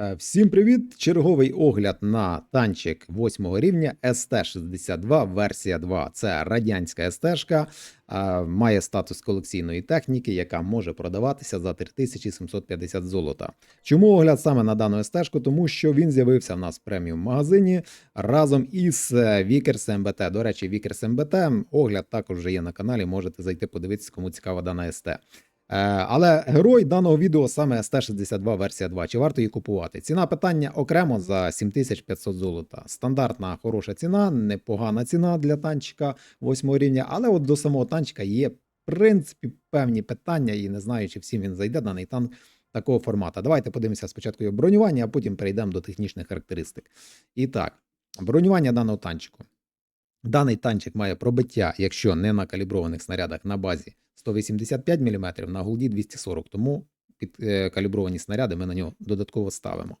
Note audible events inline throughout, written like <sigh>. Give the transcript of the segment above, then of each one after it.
Е, Всім привіт! Черговий огляд на танчик 8 рівня СТ-62 версія 2. Це радянська СТ-шка, е, має статус колекційної техніки, яка може продаватися за 3750 золота. Чому огляд саме на дану СТ-шку? Тому що він з'явився в нас в преміум магазині разом із Vickers MBT. До речі, Vickers MBT огляд також вже є на каналі. Можете зайти подивитися, кому цікава дана СТ. Е, Але герой даного відео саме ST62 версія 2. Чи варто її купувати? Ціна питання окремо за 7500 золота. Стандартна хороша ціна, непогана ціна для танчика 8 рівня, але от до самого танчика є, в принципі, певні питання, і не знаю, чи всім він зайде даний танк такого формату. Давайте подивимося спочатку його бронювання, а потім перейдемо до технічних характеристик. І так, бронювання даного танчику. Даний танчик має пробиття, якщо не на каліброваних снарядах на базі 185 мм, на голді 240, тому під е, калібровані снаряди ми на нього додатково ставимо.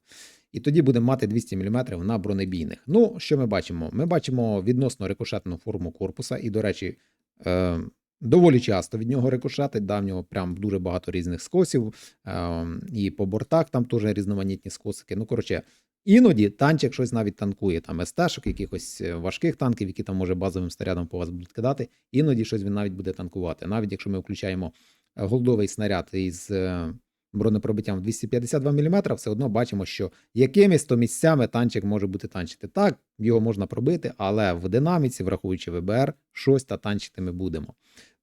І тоді будемо мати 200 мм на бронебійних. Ну, що ми бачимо? Ми бачимо відносно рикошетну форму корпуса, і, до речі, е, доволі часто від нього рикошетить, да, в нього прям дуже багато різних скосів, е, і по бортах там теж різноманітні скосики. Ну, коротше, Іноді танчик щось навіть танкує, там СТ-шок, якихось е, важких танків, які там може базовим снарядом по вас будуть кидати. Іноді щось він навіть буде танкувати. Навіть якщо ми включаємо е, голдовий снаряд із е, бронепробиттям в 252 мм, все одно бачимо, що якимись то місцями танчик може бути танчити. Так, його можна пробити, але в динаміці, враховуючи ВБР, щось та танчити ми будемо.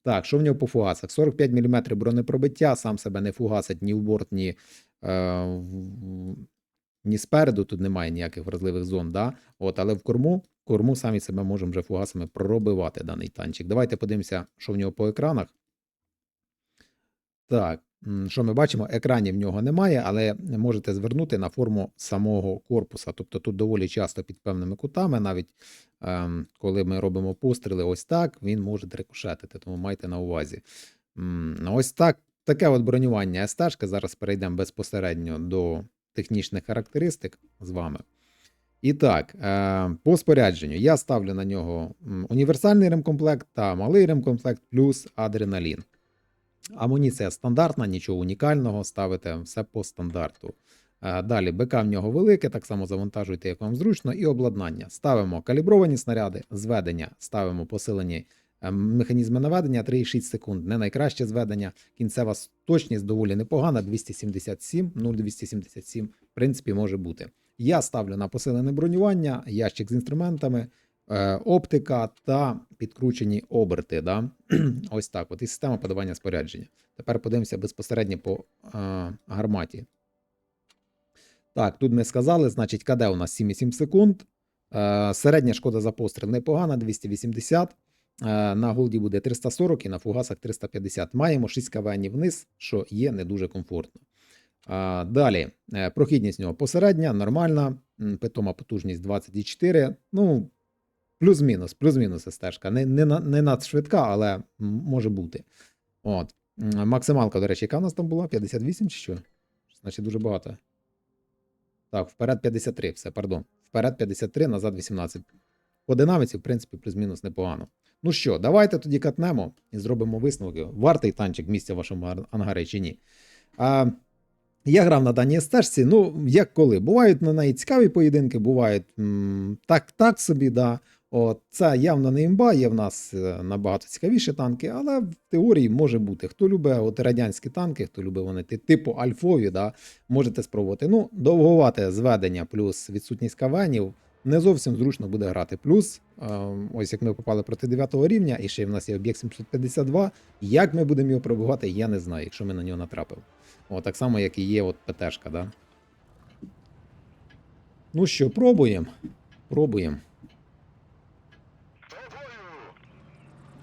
Так, що в нього по фугасах? 45 мм бронепробиття, сам себе не фугасить ні в борт, ні. Е, ні спереду тут немає ніяких вразливих зон, да? От, але в корму, корму самі себе можемо вже фугасами пробивати даний танчик. Давайте подивимося, що в нього по екранах. Так, що ми бачимо? Екранів в нього немає, але можете звернути на форму самого корпуса. Тобто тут доволі часто під певними кутами, навіть ем, коли ми робимо постріли, ось так, він може рикошетити, тому майте на увазі. М, ну, Ось так, таке от бронювання СТ-шки. Зараз перейдемо безпосередньо до технічних характеристик з вами. І так, е, по спорядженню я ставлю на нього універсальний ремкомплект та малий ремкомплект плюс адреналін. Амуніція стандартна, нічого унікального, ставите все по стандарту. Е, Далі БК в нього велике, так само завантажуйте, як вам зручно, і обладнання. Ставимо калібровані снаряди, зведення, ставимо посилені механізми наведення 3,6 секунд. Не найкраще зведення. Кінцева точність доволі непогана, 277, 0,277, в принципі, може бути. Я ставлю на посилене бронювання, ящик з інструментами, е, оптика та підкручені оберти. Да? <clears throat> Ось так. От і система подавання спорядження. Тепер подивимося безпосередньо по е, гарматі. Так, тут ми сказали, значить, КД у нас 7,7 секунд. Е, середня шкода за постріл непогана, 280. Е, на голді буде 340 і на фугасах 350. Маємо 6 КВН вниз, що є не дуже комфортно. Далі, е, прохідність нього посередня, нормальна, питома потужність 24. Ну, плюс-мінус, плюс-мінус стежка. Не, не, не надшвидка, але може бути. От. Максималка, до речі, яка в нас там була? 58 чи що? Значить, дуже багато. Так, вперед 53, все, пардон. Вперед 53, назад 18. По динаміці, в принципі, плюс-мінус непогано. Ну що, давайте тоді катнемо і зробимо висновки. Вартий танчик місця в вашому ар- ангарі чи ні. А, я грав на даній стежці, ну, як коли. Бувають на неї цікаві поєдинки, бувають так, так собі, да. От, це явно не імба, є в нас е, набагато цікавіші танки, але в теорії може бути. Хто любить от радянські танки, хто любить вони типу альфові, да, можете спробувати. Ну, довгувате зведення плюс відсутність кавенів. Не зовсім зручно буде грати. Плюс, е, ось як ми попали проти 9 рівня, і ще в нас є об'єкт 752. Як ми будемо його пробувати, я не знаю, якщо ми на нього натрапимо. О, так само, як і є от ПТшка, да? Ну що, пробуємо. Пробуємо.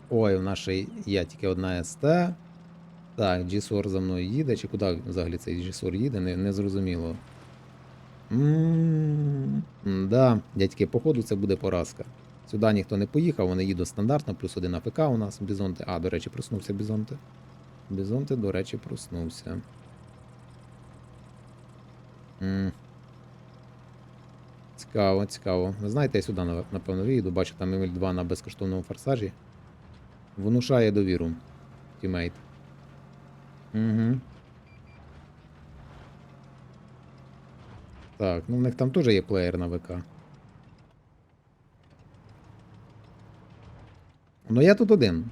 Ой, в нашій є тільки одна СТ. Так, G-Sor за мною їде. Чи куди взагалі цей G-Sor їде? Не, не зрозуміло. Да, дядьки, походу, це буде поразка. Сюди ніхто не поїхав, вони їдуть стандартно, плюс один АПК у нас, Бізонте. А, до речі, проснувся Бізонте. Бізонте, до речі, проснувся. М. Цікаво, цікаво. Ви знаєте, я сюди, напевно, виїду, бачу там Еміль 2 на безкоштовному форсажі. Внушає довіру. Тімейт. Угу. Так, ну в них там теж є плеєр на ВК. Ну я тут один.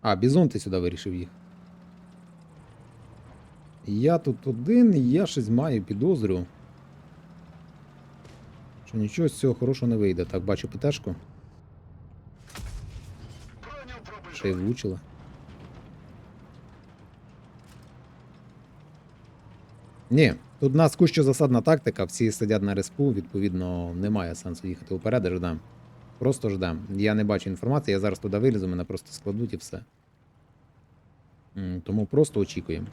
А, Бізон ти сюди вирішив їх. Я тут один, я щось маю підозрю. Що нічого з цього хорошого не вийде. Так, бачу ПТшку. Ще й влучила. Ні, тут у нас кущо засадна тактика, всі сидять на респу, відповідно, немає сенсу їхати вперед, і ждем. Просто ждем. Я не бачу інформації, я зараз туди вилізу, мене просто складуть і все. Тому просто очікуємо.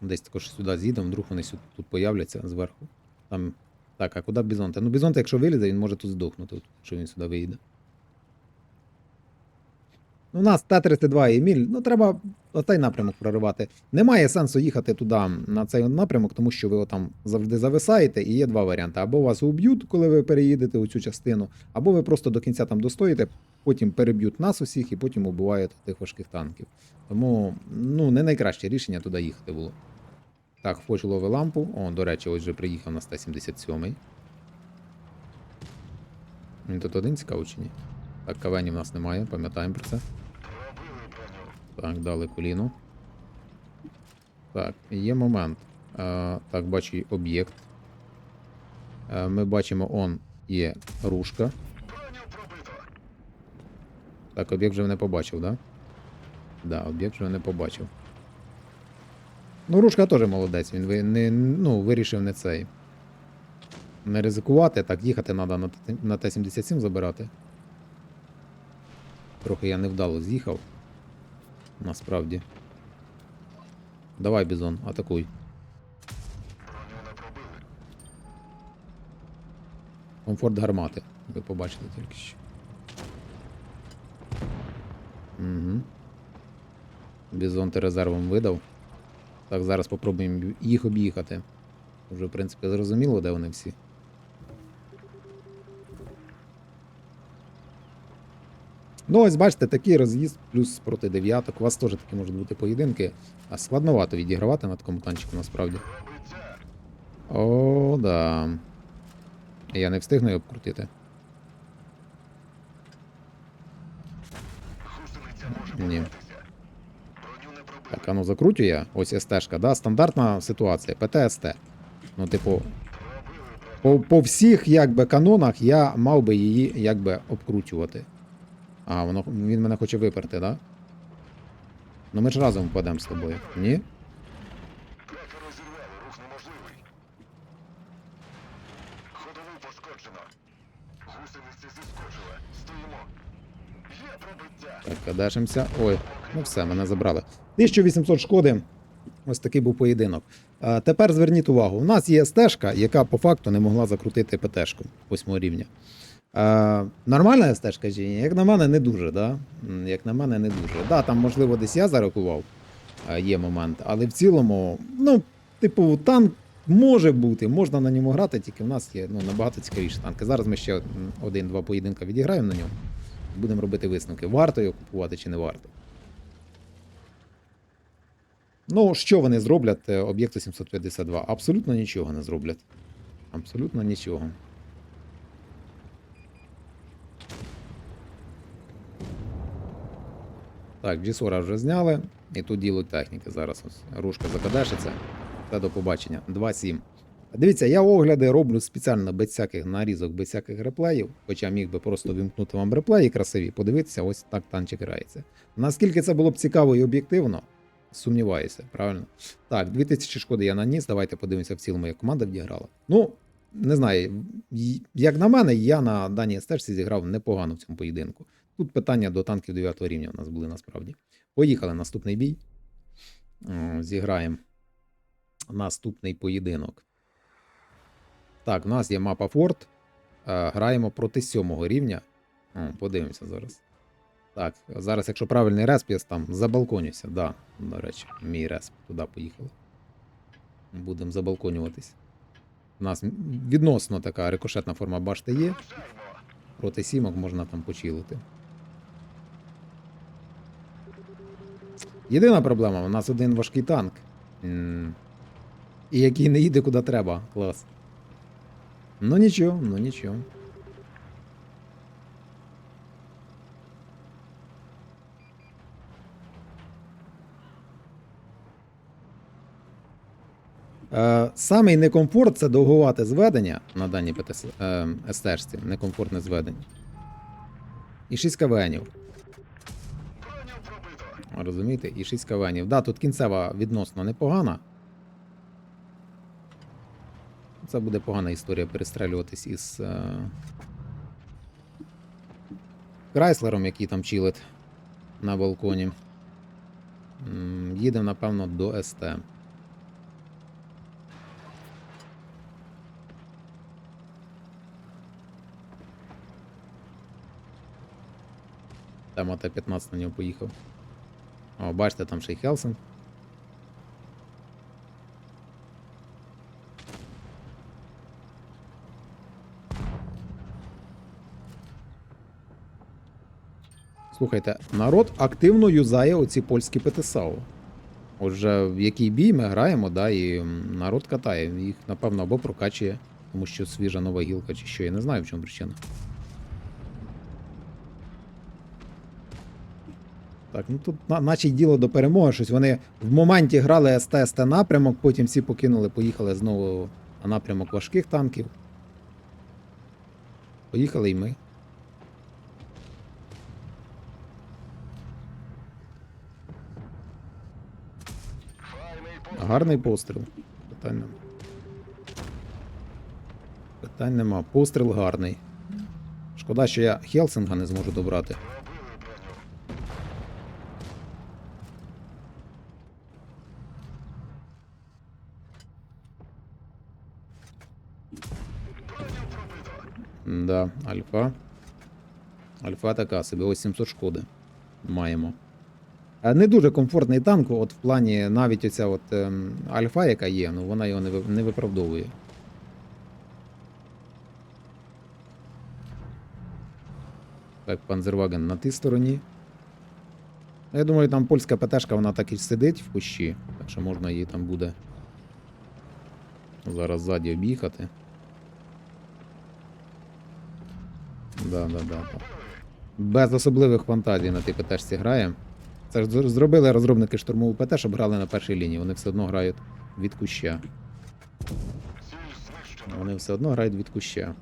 Десь також сюди з'їдемо, вдруг вони тут появляться зверху. Там. Так, а куди Бізонте? Ну, Бізонте, якщо вилізе, він може тут здохнути, якщо він сюди виїде. У нас Т-32 і Еміль, ну треба оцей напрямок проривати. Немає сенсу їхати туди на цей напрямок, тому що ви отам завжди зависаєте, і є два варіанти. Або вас уб'ють, коли ви переїдете у цю частину, або ви просто до кінця там достоїте, потім переб'ють нас усіх і потім убиваєте тих важких танків. Тому ну, не найкраще рішення туди їхати було. Так, Фоч лови лампу. О, до речі, ось вже приїхав на 177-й. Він тут один цікавий чи ні? Так, кавені в нас немає, пам'ятаємо про це. Так, дали коліно. Так, є момент. Е, так, бачу об'єкт. Ми бачимо, он є рушка. Так, об'єкт вже не побачив, да? Да, об'єкт вже не побачив. Ну, рушка теж молодець, він не, ну, вирішив не цей. Не ризикувати, так, їхати треба на Т-77 забирати. Трохи я невдало з'їхав. Насправді. Давай, Бізон, атакуй. Комфорт гармати. Ви побачили тільки що. Угу. Бізон ти резервом видав. Так, зараз попробуємо їх об'їхати. Вже, в принципі, зрозуміло, де вони всі. Ну, ось бачите, такий роз'їзд плюс проти дев'яток. У вас теж такі можуть бути поєдинки. А складновато відігравати на такому танчику насправді. О, да. Я не встигну його обкрутити. Ні. Так, а ну закрутю я. Ось СТ-шка, да? Стандартна ситуація. ПТСТ. Ну, типу, по, по всіх якби, канонах я мав би її якби обкручувати. А, воно, він мене хоче виперти, да? Ну ми ж разом впадемо з тобою. Ні? Крекер розірвали, рух неможливий. Ходову пошкоджено. Гусениця зіскочила. Стоїмо. Є пробиття. Так, кадешимося. Ой, ну все, мене забрали. 1800 шкоди. Ось такий був поєдинок. А, тепер зверніть увагу: у нас є стежка, яка по факту не могла закрутити ПТшку 8 рівня. А, нормальна стежка чи ні? Як на мене, не дуже, да? Як на мене, не дуже. Да, там, можливо, десь я зарахував, а, є момент, але в цілому, ну, типу, танк може бути, можна на ньому грати, тільки в нас є ну, набагато цікавіші танки. Зараз ми ще один-два поєдинка відіграємо на ньому. Будемо робити висновки, варто його купувати чи не варто. Ну, що вони зроблять е, об'єкту 752? Абсолютно нічого не зроблять. Абсолютно нічого. Так, G40 вже зняли. І тут діло техніки. Зараз ось рушка закадешиться. Та до побачення. 2.7. Дивіться, я огляди роблю спеціально без всяких нарізок, без всяких реплеїв. Хоча міг би просто вимкнути вам реплеї красиві, подивитися, ось так танчик грається. Наскільки це було б цікаво і об'єктивно, сумніваюся, правильно? Так, 2000 шкоди я наніс. Давайте подивимося в цілому, як команда відіграла. Ну, не знаю, як на мене, я на даній стежці зіграв непогано в цьому поєдинку. Тут питання до танків 9 рівня у нас були насправді. Поїхали наступний бій. Зіграємо наступний поєдинок. Так, в нас є мапа Форт. Е, Граємо проти 7 рівня. Подивимося зараз. Так, зараз, якщо правильний респ, я там забалконюся. Да, до речі, мій респ туди поїхали. Будемо забалконюватись. У нас відносно така рикошетна форма башти є. Проти сімок можна там почілити. Єдина проблема, у нас один важкий танк. І який не їде куди треба. Клас. Ну нічого, ну нічого. Самий некомфорт це довгувате зведення на даній ПТС, е, некомфортне зведення. І 6 кавенів. Розумієте? І 6 кавенів. Да, тут кінцева відносно непогана. Це буде погана історія перестрелюватись із е... Крайслером, який там чилить на балконі. Їдемо, напевно, до СТ. Там АТ-15 на нього поїхав. О, бачите, там ще й Хелсинг. Слухайте, народ активно юзає оці польські ПТСАУ. Отже, в який бій ми граємо, да, і народ катає. Їх, напевно, або прокачує, тому що свіжа нова гілка, чи що, я не знаю, в чому причина. Так, ну тут на, наче й діло до перемоги. Щось вони в моменті грали СТ-СТ напрямок, потім всі покинули, поїхали знову на напрямок важких танків. Поїхали і ми. Гарний постріл. Питань нема. Питань нема. Постріл гарний. Шкода, що я Хелсинга не зможу добрати. Да, альфа. Альфа така собі, ось 700 шкоди. Маємо. Е, Не дуже комфортний танк, от в плані навіть оця от ем, альфа, яка є, ну вона його не, ви- не виправдовує. Так, Панзерваген на тій стороні. Ну, Я думаю, там польська ПТшка, вона так і сидить в кущі, так що можна її там буде зараз ззаді об'їхати. Да, да, да. Без особливих фантазій на тій ПТшці грає. Це ж зробили розробники штурмову ПТ, щоб грали на першій лінії. Вони все одно грають від куща. Вони все одно грають від куща.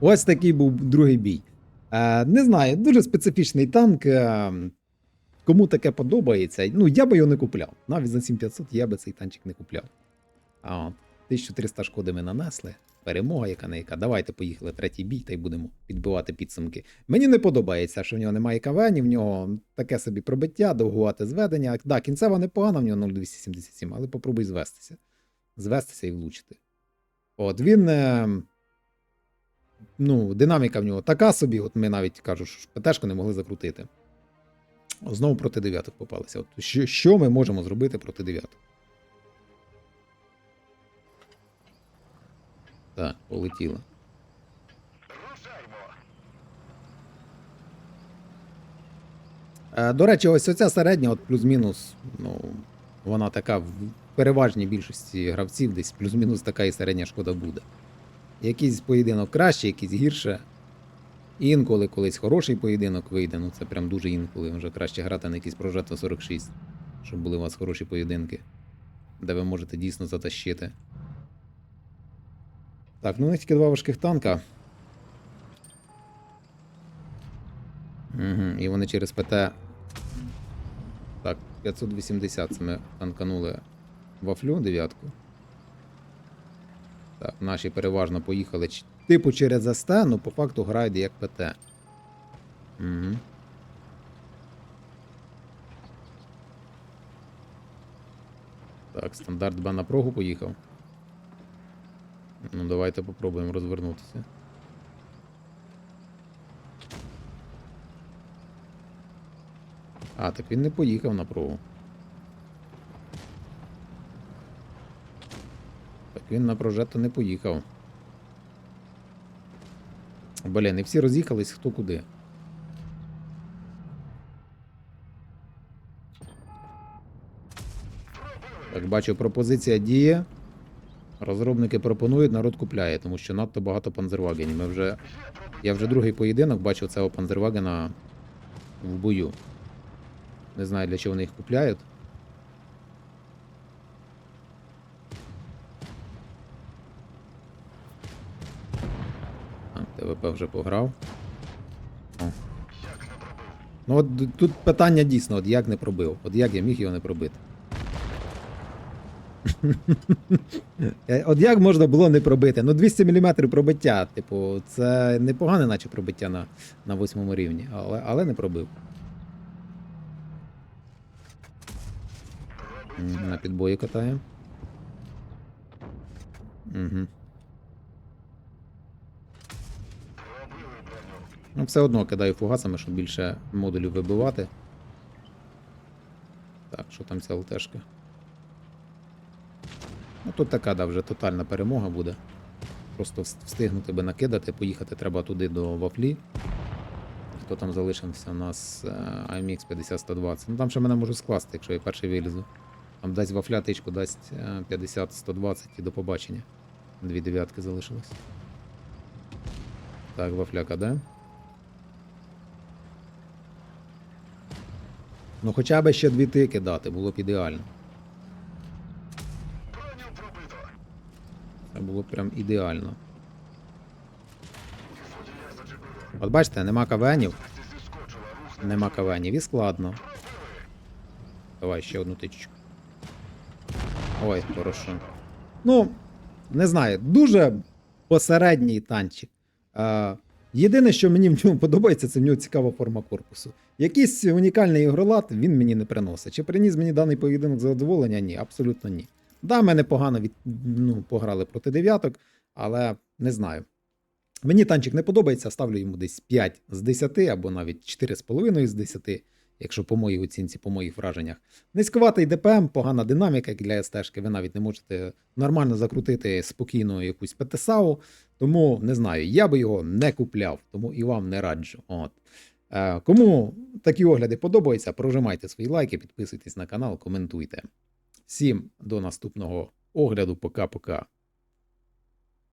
Ось такий був другий бій. Е, не знаю, дуже специфічний танк. Кому таке подобається. Ну, я би його не купляв. Навіть за 7500 я би цей танчик не купляв. А 1300 шкоди ми нанесли. Перемога, яка не яка. Давайте поїхали третій бій та й будемо підбивати підсумки. Мені не подобається, що в нього немає кавені, в нього таке собі пробиття, довгувате зведення. Да, кінцева непогана, в нього 0,277, але попробуй звестися. Звестися і влучити. От він. Е, ну, динаміка в нього така собі, от ми навіть кажу, що ПТшку не могли закрутити. Знову проти дев'яток попалися. От що, що ми можемо зробити проти дев'яток? Так, полетіло. Е, До речі, ось оця середня, от плюс-мінус, ну, вона така в переважній більшості гравців, десь плюс-мінус така і середня шкода буде. Якийсь поєдинок краще, якийсь гірше. Інколи колись хороший поєдинок вийде, ну це прям дуже інколи. Вже краще грати на якийсь прожето 46, щоб були у вас хороші поєдинки, де ви можете дійсно затащити. Так, ну у них тільки два важких танка. Угу, і вони через ПТ. Так, 580 це ми танканули вафлю дев'ятку. Так, наші переважно поїхали типу через СТ, ну по факту грають як ПТ. Угу. Так, стандарт Б на прогу поїхав. Ну, давайте попробуємо розвернутися. А, так він не поїхав на прогу. Так він на прожето не поїхав. Блін, і всі роз'їхались хто куди. Так, бачу, пропозиція діє. Розробники пропонують, народ купляє, тому що надто багато панзервагенів. Ми вже... Я вже другий поєдинок бачив цього панзервагена в бою. Не знаю, для чого вони їх купляють. Вже пограв. О. Ну от тут питання дійсно, от як не пробив. От як я міг його не пробити. <laughs> Е, От як можна було не пробити? Ну 200 мм пробиття, типу, це непогане, наче пробиття на, на восьмому рівні, але, але не пробив. На підбої катає. Угу. Ну, все одно кидаю фугасами, щоб більше модулів вибивати. Так, що там ця ЛТшка? Ну тут така, да, вже тотальна перемога буде. Просто встигнути би накидати, поїхати треба туди до вафлі. Хто там залишився у нас е, IMX 50-120. Ну там ще мене можуть скласти, якщо я перший вилізу. Там дасть вафля тичку, дасть е, 50-120 і до побачення. Дві дев'ятки залишилось. Так, вафляка, де? Ну хоча б ще дві тики дати, було б ідеально. Це було б прям ідеально. От бачите, нема кавенів, нема кавенів і складно. Давай ще одну тичку. Ой, хорошо. Ну, не знаю, дуже посередній танчик. Е, єдине, що мені в ньому подобається, це в нього цікава форма корпусу. Якийсь унікальний ігролад він мені не приносить. Чи приніс мені даний поєдинок задоволення? Ні, абсолютно ні. Да, мене погано від, ну, пограли проти дев'яток, але не знаю. Мені танчик не подобається, ставлю йому десь 5 з 10 або навіть 4,5 з 10, якщо по моїй оцінці, по моїх враженнях. Низькуватий ДПМ, погана динаміка як для СТ-шки, ви навіть не можете нормально закрутити спокійно якусь ПТСАУ, тому не знаю, я би його не купляв, тому і вам не раджу. От. Е, кому такі огляди подобаються, прожимайте свої лайки, підписуйтесь на канал, коментуйте. Всім до наступного огляду. Пока-пока.